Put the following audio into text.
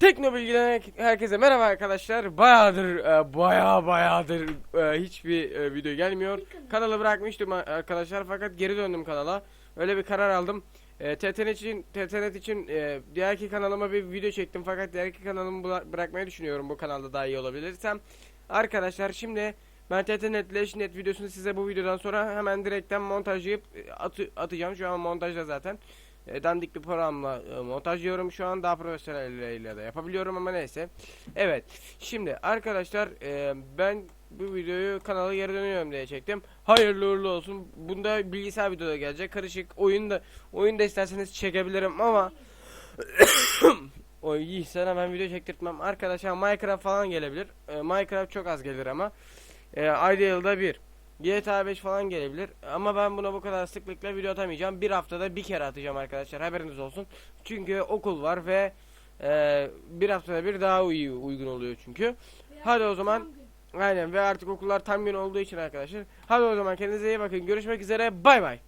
Tekno Bilgi'den herkese merhaba arkadaşlar. Bayağıdır, e, bayağı bayağıdır e, hiçbir e, video gelmiyor. Kanalı bırakmıştım arkadaşlar fakat geri döndüm kanala. Öyle bir karar aldım. E, TTNet için, TTNet için e, diğer iki kanalıma bir video çektim fakat diğer iki kanalımı bıra- bırakmayı düşünüyorum bu kanalda daha iyi olabilirsem. Arkadaşlar şimdi ben TTNet ile net videosunu size bu videodan sonra hemen direkten montajlayıp e, atı- atacağım. Şu an montajda zaten. E, dandik bir programla e, montajlıyorum şu an daha profesyonelleriyle de yapabiliyorum ama neyse. Evet şimdi arkadaşlar e, ben bu videoyu kanala geri dönüyorum diye çektim. Hayırlı uğurlu olsun. Bunda bilgisayar videoda gelecek. Karışık oyunda oyun da isterseniz çekebilirim ama o iyi sana ben video çektirtmem. Arkadaşlar Minecraft falan gelebilir. E, Minecraft çok az gelir ama. E, yılda bir. GTA 5 falan gelebilir ama ben buna bu kadar sıklıkla video atamayacağım. Bir haftada bir kere atacağım arkadaşlar haberiniz olsun. Çünkü okul var ve e, bir haftada bir daha iyi uygun oluyor çünkü. Hadi o zaman aynen ve artık okullar tam gün olduğu için arkadaşlar. Hadi o zaman kendinize iyi bakın. Görüşmek üzere. Bay bay.